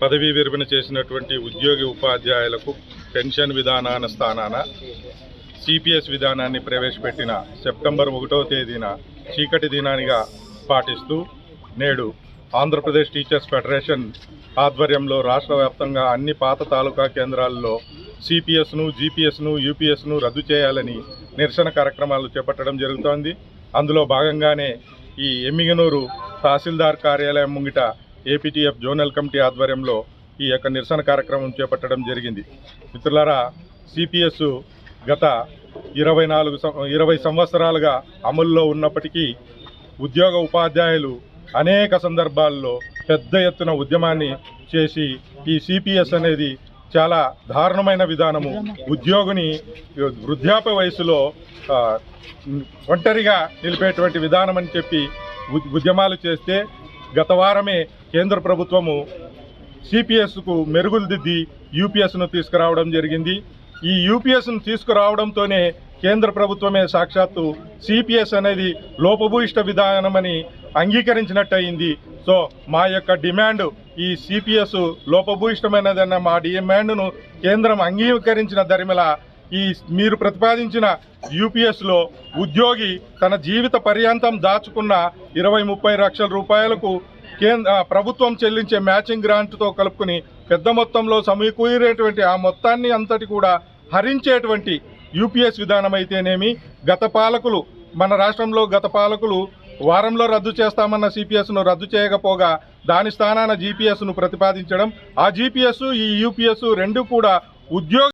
పదవీ విరమణ చేసినటువంటి ఉద్యోగి ఉపాధ్యాయులకు పెన్షన్ విధానాన స్థానాన సిపిఎస్ విధానాన్ని ప్రవేశపెట్టిన సెప్టెంబర్ ఒకటవ తేదీన చీకటి దినానిగా పాటిస్తూ నేడు ఆంధ్రప్రదేశ్ టీచర్స్ ఫెడరేషన్ ఆధ్వర్యంలో రాష్ట్ర వ్యాప్తంగా అన్ని పాత తాలూకా కేంద్రాల్లో సిపిఎస్ను జీపీఎస్ను యూపీఎస్ను రద్దు చేయాలని నిరసన కార్యక్రమాలు చేపట్టడం జరుగుతోంది. అందులో భాగంగానే ఈ ఎమ్మిగనూరు తహసీల్దార్ కార్యాలయం ముంగిట ఏపీటీఎఫ్ జోనల్ కమిటీ ఆధ్వర్యంలో ఈ యొక్క నిరసన కార్యక్రమం చేపట్టడం జరిగింది. మిత్రులారా సిపిఎస్ గత ఇరవై నాలుగు ఇరవై సంవత్సరాలుగా అమల్లో ఉన్నప్పటికీ ఉద్యోగ ఉపాధ్యాయులు అనేక సందర్భాల్లో పెద్ద ఎత్తున ఉద్యమాన్ని చేసి ఈ సిపిఎస్ అనేది చాలా దారుణమైన విధానము. ఉద్యోగిని వృద్ధాప్య వయసులో ఒంటరిగా నిలిపేటువంటి విధానం అని చెప్పి ఉద్యమాలు చేస్తే గత వారమే కేంద్ర ప్రభుత్వము సిపిఎస్కు మెరుగులు దిద్ది యూపీఎస్ను తీసుకురావడం జరిగింది. ఈ యూపీఎస్ను తీసుకురావడంతోనే కేంద్ర ప్రభుత్వమే సాక్షాత్తు సిపిఎస్ అనేది లోపభూయిష్ట విధానమని అంగీకరించినట్టు అయింది సో మా యొక్క డిమాండ్ ఈ సిపిఎస్ లోపభూయిష్టమైనదన్న మా డిమాండ్ను కేంద్రం అంగీకరించిన దరిమిలా ఈ మీరు ప్రతిపాదించిన యూపీఎస్లో ఉద్యోగి తన జీవిత పర్యంతం దాచుకున్న ఇరవై ముప్పై లక్షల రూపాయలకు కేంద్ర ప్రభుత్వం చెల్లించే మ్యాచింగ్ గ్రాంట్తో కలుపుకుని పెద్ద మొత్తంలో సమీకూరేటువంటి ఆ మొత్తాన్ని అంతటి కూడా హరించేటువంటి యూపీఎస్ విధానం అయితేనేమి గత పాలకులు మన రాష్ట్రంలో గత పాలకులు వారంలో రద్దు చేస్తామన్న సిపిఎస్ను రద్దు చేయకపోగా దాని స్థానాన జీపీఎస్ను ప్రతిపాదించడం ఆ జీపీఎస్ ఈ యూపీఎస్ రెండు కూడా ఉద్యోగ